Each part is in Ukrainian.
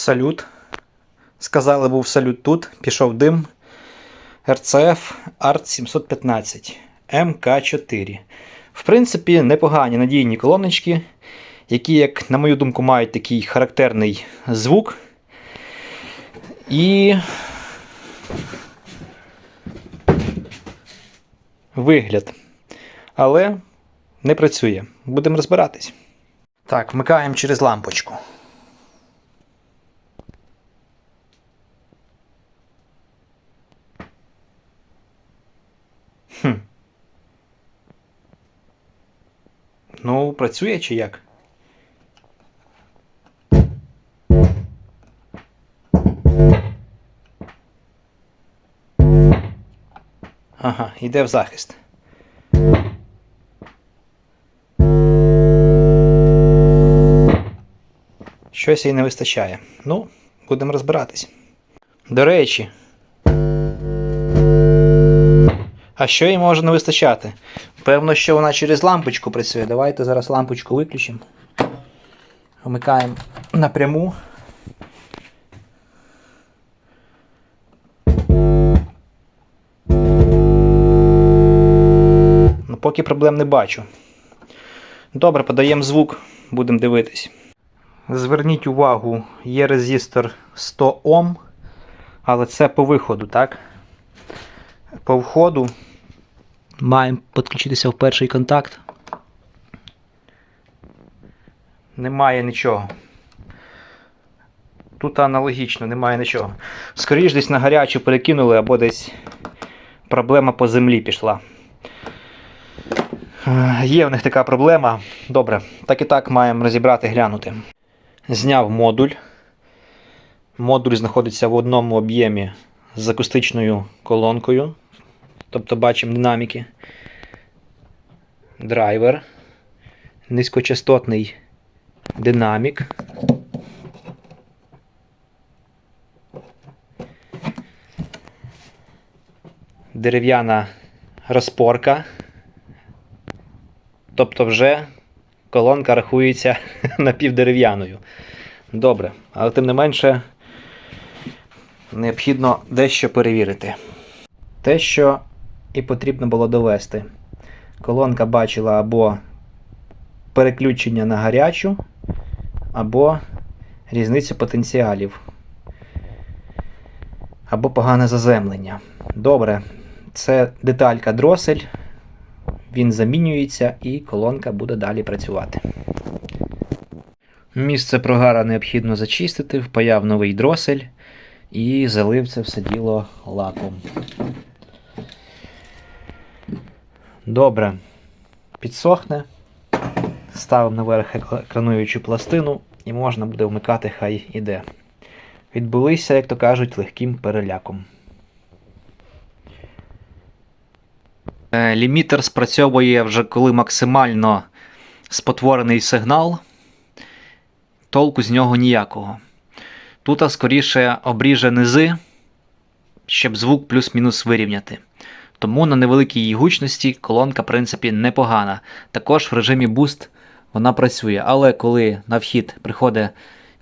Салют. Сказали, був салют тут. Пішов дим. RCF ART 715 МК4. В принципі, непогані надійні колоночки, які, як на мою думку, мають такий характерний звук. І вигляд. Але не працює. Будемо розбиратись. Так, вмикаємо через лампочку. Хм. Ну, працює чи як? Ага, йде в захист. Щось їй не вистачає. Ну, будемо розбиратись. До речі. А що їй може не вистачати? Певно, що вона через лампочку працює. Давайте зараз лампочку виключимо. Вмикаємо напряму. Ну, поки проблем не бачу. Добре, подаємо звук, будемо дивитись. Зверніть увагу, є резистор 100 Ом, але це по виходу, так? По входу маємо підключитися в перший контакт. Немає нічого. Тут аналогічно, немає нічого. Скоріше десь на гарячу перекинули або десь проблема по землі пішла. Е, Є в них така проблема. Добре, так і так маємо розібрати, глянути. Зняв модуль. Модуль знаходиться в одному об'ємі з акустичною колонкою. Тобто бачимо динаміки. Драйвер. Низькочастотний динамік. Дерев'яна розпорка. Тобто вже колонка рахується напівдерев'яною. Добре, але тим не менше необхідно дещо перевірити. Те, що і потрібно було довести. Колонка бачила або переключення на гарячу, або різницю потенціалів, або погане заземлення. Добре, це деталька дросель. Він замінюється і колонка буде далі працювати. Місце прогара необхідно зачистити, впаяв новий дросель і залив це все діло лаком. Добре. Підсохне. Ставимо наверх екрануючу пластину і можна буде вмикати, хай іде. Відбулися, як то кажуть, легким переляком. Е, Лімітер спрацьовує вже коли максимально спотворений сигнал, толку з нього ніякого. Тут скоріше обріже низи, щоб звук плюс-мінус вирівняти. Тому на невеликій її гучності колонка, в принципі, непогана. Також в режимі Boost вона працює, але коли на вхід приходить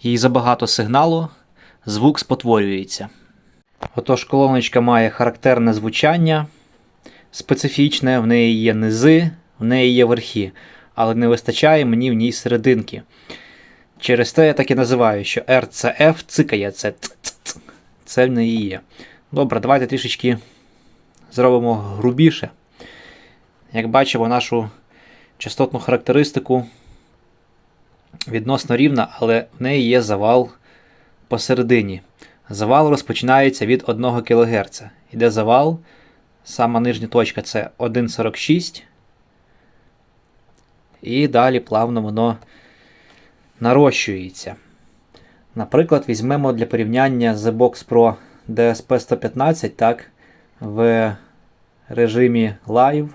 їй забагато сигналу, звук спотворюється. Отож, колоночка має характерне звучання специфічне, в неї є низи, в неї є верхи, але не вистачає мені в ній серединки. Через те я так і називаю, що RCF цикає це ц-ц-ц. Це в неї є. Добре, давайте трішечки зробимо грубіше. Як бачимо, нашу частотну характеристику відносно рівна, але в неї є завал посередині. Завал розпочинається від 1 кГц. Іде завал. Сама нижня точка це 1,46. І далі плавно воно нарощується. Наприклад, візьмемо для порівняння The Box Pro DSP 115 так, в режимі Live.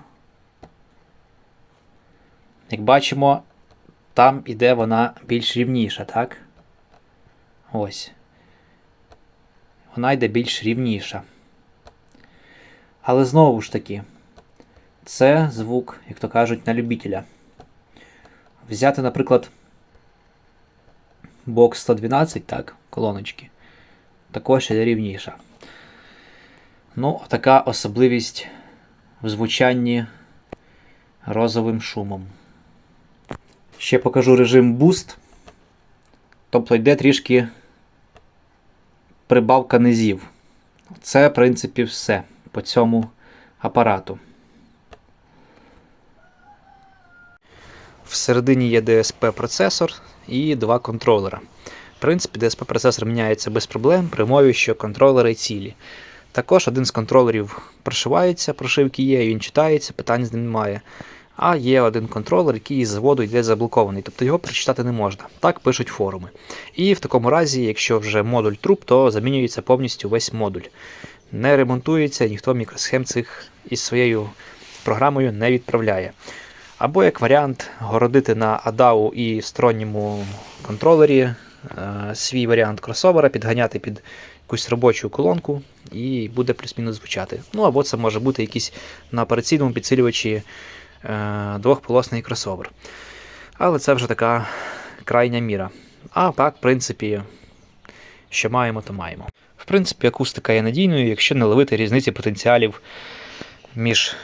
Як бачимо, там іде вона більш рівніша, так? Ось. Вона йде більш рівніша. Але знову ж таки, це звук, як то кажуть, на любителя. Взяти, наприклад, бокс 112, так, колоночки, також іде рівніша. Ну, така особливість в звучанні розовим шумом. Ще покажу режим Boost. Тобто йде трішки прибавка низів. Це, в принципі, все по цьому апарату. Всередині є DSP-процесор і два контролера. В принципі, DSP-процесор міняється без проблем при умові, що контролери цілі. Також один з контролерів прошивається, прошивки є, він читається, питань з ним немає. А є один контролер, який з заводу йде заблокований, тобто його прочитати не можна. Так пишуть форуми. І в такому разі, якщо вже модуль труп, то замінюється повністю весь модуль. Не ремонтується, ніхто мікросхем цих із своєю програмою не відправляє. Або як варіант городити на ADAU і сторонньому контролері е, свій варіант кросовера, підганяти під якусь робочу колонку і буде плюс-мінус звучати. Ну або це може бути якийсь на операційному підсилювачі е, двохполосний кросовер. Але це вже така крайня міра. А так, в принципі, що маємо, то маємо. В принципі, акустика є надійною, якщо не ловити різниці потенціалів між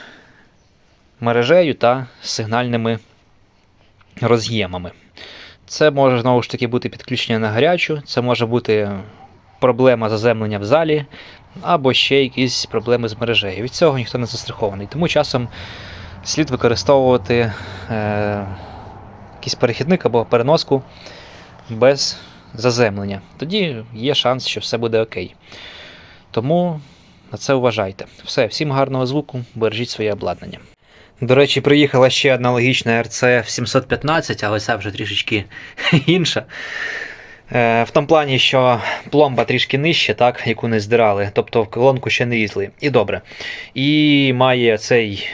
мережею та сигнальними роз'ємами. Це може знову ж таки бути підключення на гарячу, це може бути проблема заземлення в залі, або ще якісь проблеми з мережею. Від цього ніхто не застрахований. Тому часом слід використовувати е, якийсь перехідник або переноску без заземлення. Тоді є шанс, що все буде окей. Тому на це вважайте. Все, всім гарного звуку, бережіть своє обладнання. До речі, приїхала ще аналогічна RCF 715, але це вже трішечки інша. Е, В тому плані, що пломба трішки нижче, так, яку не здирали, тобто в колонку ще не різали. І добре. І має цей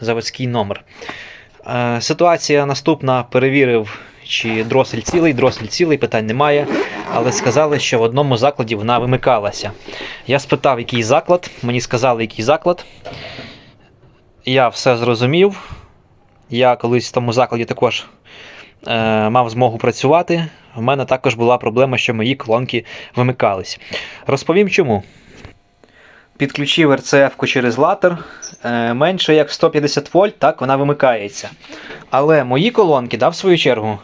заводський номер. Е, Ситуація наступна: перевірив, чи дросель цілий, дросель цілий, питань немає. Але сказали, що в одному закладі вона вимикалася. Я спитав, який заклад, мені сказали, який заклад. Я все зрозумів. Я колись в тому закладі також мав змогу працювати. У мене також була проблема, що мої колонки вимикались. Розповім чому. Підключив RCF-ку через латер. Е, менше як 150 вольт, так вона вимикається. Але мої колонки, да, в свою чергу,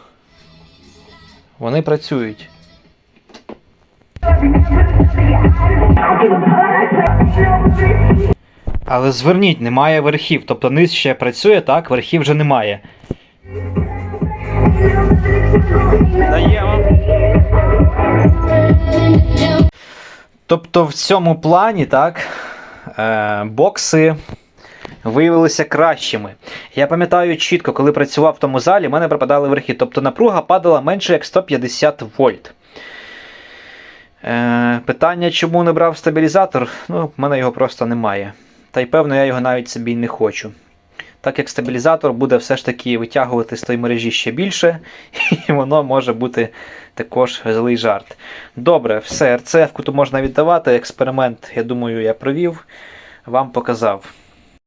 вони працюють. Але зверніть, немає верхів. Тобто низ ще працює, так, верхів вже немає. Даємо. Тобто в цьому плані, так, е, бокси виявилися кращими. Я пам'ятаю чітко, коли працював в тому залі, в мене пропадали верхи. Тобто напруга падала менше як 150 вольт. Е, питання, чому не брав стабілізатор? Ну, в мене його просто немає. Та й певно, я його навіть собі не хочу. Так як стабілізатор буде все ж таки витягувати з тої мережі ще більше, і воно може бути також злий жарт. Добре, все, РЦФ-ку то можна віддавати. Експеримент, я думаю, я провів, вам показав.